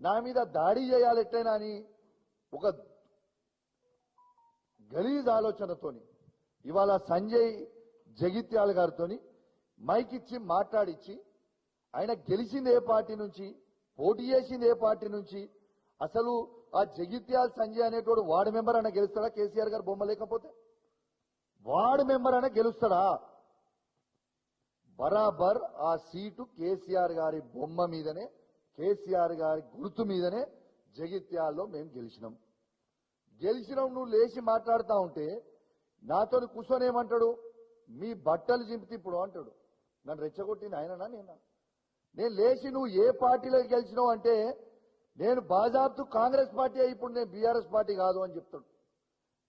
నా మీద దాడి చేయాలి ఎట్లయినా అని ఒక గలీజ్ ఆలోచనతోని ఇవాళ సంజయ్ జగిత్యాల గారితోని మైక్ ఇచ్చి మాట్లాడిచ్చి ఆయన గెలిచింది ఏ పార్టీ నుంచి పోటీ చేసింది ఏ పార్టీ నుంచి అసలు ఆ జగిత్యాల సంజయ్ అనేటోడు వార్డు మెంబర్ అయినా గెలుస్తాడా? కేసీఆర్ గారు బొమ్మ లేకపోతే? వార్డు మెంబర్ అయినా గెలుస్తాడా? బరాబర్ ఆ సీటు కేసీఆర్ గారి బొమ్మ మీదనే కేసీఆర్ గారి గుర్తు మీదనే జగిత్యాల్లో మేము గెలిచినాం. గెలిచినాం నువ్వు లేచి మాట్లాడుతూ ఉంటే నాతో కూర్చొని ఏమంటాడు? మీ బట్టలు చింపితే ఇప్పుడు అంటాడు. నన్ను రెచ్చగొట్టింది ఆయననా నేనా? నేను లేచి నువ్వు ఏ పార్టీలో గెలిచినావు అంటే నేను బాజాబ్తు కాంగ్రెస్ పార్టీ ఇప్పుడు నేను బీఆర్ఎస్ పార్టీ కాదు అని చెప్తాడు.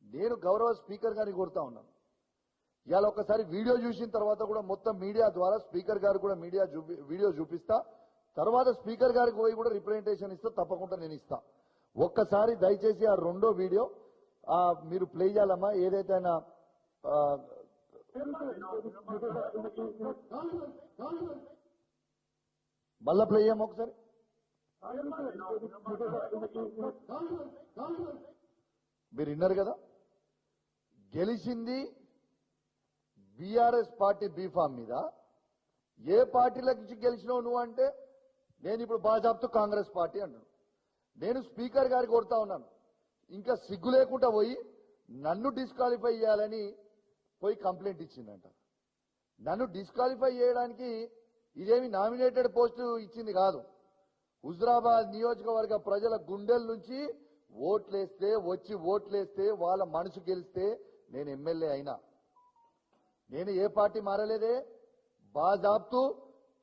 నేను గౌరవ స్పీకర్ గారిని కోరుతా ఉన్నాను. ఇవాళ ఒకసారి వీడియో చూసిన తర్వాత కూడా మొత్తం మీడియా ద్వారా స్పీకర్ గారు కూడా మీడియా చూపి వీడియో చూపిస్తా. తర్వాత స్పీకర్ గారికి పోయి కూడా రిప్రజెంటేషన్ ఇస్తే తప్పకుండా నేను ఇస్తా. ఒక్కసారి దయచేసి ఆ రెండో వీడియో మీరు ప్లే చేయాలమ్మా. ఏదైతే ఆయన మళ్ళా ప్లే చేయమ్మా ఒకసారి. మీరు విన్నారు కదా? గెలిచింది బీఆర్ఎస్ పార్టీ బీఫామ్ మీద. ఏ పార్టీలకు గెలిచినావు నువ్వు అంటే నేను ఇప్పుడు బాజాబ్తో కాంగ్రెస్ పార్టీ అన్నాను. నేను స్పీకర్ గారికి కొడతా ఉన్నాను. ఇంకా సిగ్గు లేకుండా పోయి నన్ను డిస్క్వాలిఫై చేయాలని పోయి కంప్లైంట్ ఇచ్చిందంట. నన్ను డిస్క్వాలిఫై చేయడానికి ఇదేమి నామినేటెడ్ పోస్టు ఇచ్చింది కాదు. హుజరాబాద్ నియోజకవర్గ ప్రజల గుండెల నుంచి ఓట్లేస్తే వచ్చి ఓట్లేస్తే వాళ్ళ మనసు గెలిస్తే నేను ఎమ్మెల్యే అయినా. నేను ఏ పార్టీ మారలేదే? బాజాబ్తు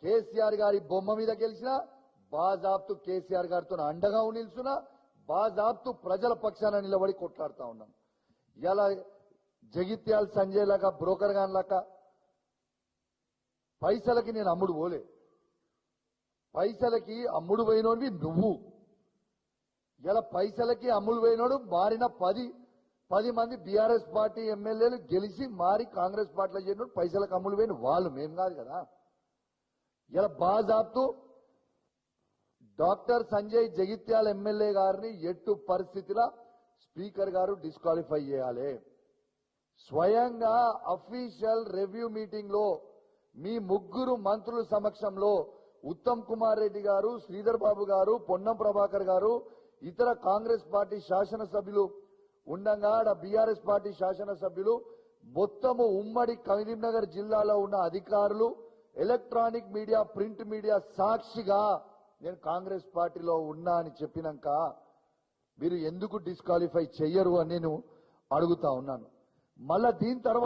కేసీఆర్ గారి బొమ్మ మీద గెలిచిన బాజాబ్తు కేసీఆర్ గారితో అండగా నిల్చున్నా బాజాబ్తు ప్రజల పక్షాన నిలబడి కొట్లాడుతా ఉన్నాం. ఇలా జగిత్యాల సంజయ్ లాగా బ్రోకర్ గాన్ లాగా పైసలకి నేను అమ్ముడు పోలే. పైసలకి అమ్ముడు పోయినోడివి నువ్వు. ఇలా పైసలకి అమ్ముడు పోయినోడు మారిన పది పది మంది బీఆర్ఎస్ పార్టీ ఎమ్మెల్యేలు గెలిచి మారి కాంగ్రెస్ పార్టీలో చేరినోడు పైసలకు అమ్ముడు పోయిన వాళ్ళు మేము కాదు కదా. ఇలా బాజాబ్తూ డాక్టర్ సంజయ్ జగిత్యాల ఎమ్మెల్యే గారిని ఎట్టు పరిస్థితిలో స్పీకర్ గారు డిస్క్వాలిఫై చేయాలి. స్వయంగా అఫీషియల్ రివ్యూ మీటింగ్లో మీ ముగ్గురు మంత్రుల సమక్షంలో ఉత్తమ్ కుమార్ రెడ్డి గారు శ్రీధర్ బాబు గారు పొన్నం ప్రభాకర్ గారు ఇతర కాంగ్రెస్ పార్టీ శాసనసభ్యులు ఉండగా ఆడ బీఆర్ఎస్ పార్టీ శాసనసభ్యులు మొత్తము ఉమ్మడి కరీంనగర్ జిల్లాలో ఉన్న అధికారులు ఎలక్ట్రానిక్ మీడియా ప్రింట్ మీడియా సాక్షిగా నేను కాంగ్రెస్ పార్టీలో ఉన్నా అని చెప్పినాక మీరు ఎందుకు డిస్క్వాలిఫై చెయ్యరు అని నేను అడుగుతా ఉన్నాను. మళ్ళా దీని తర్వాత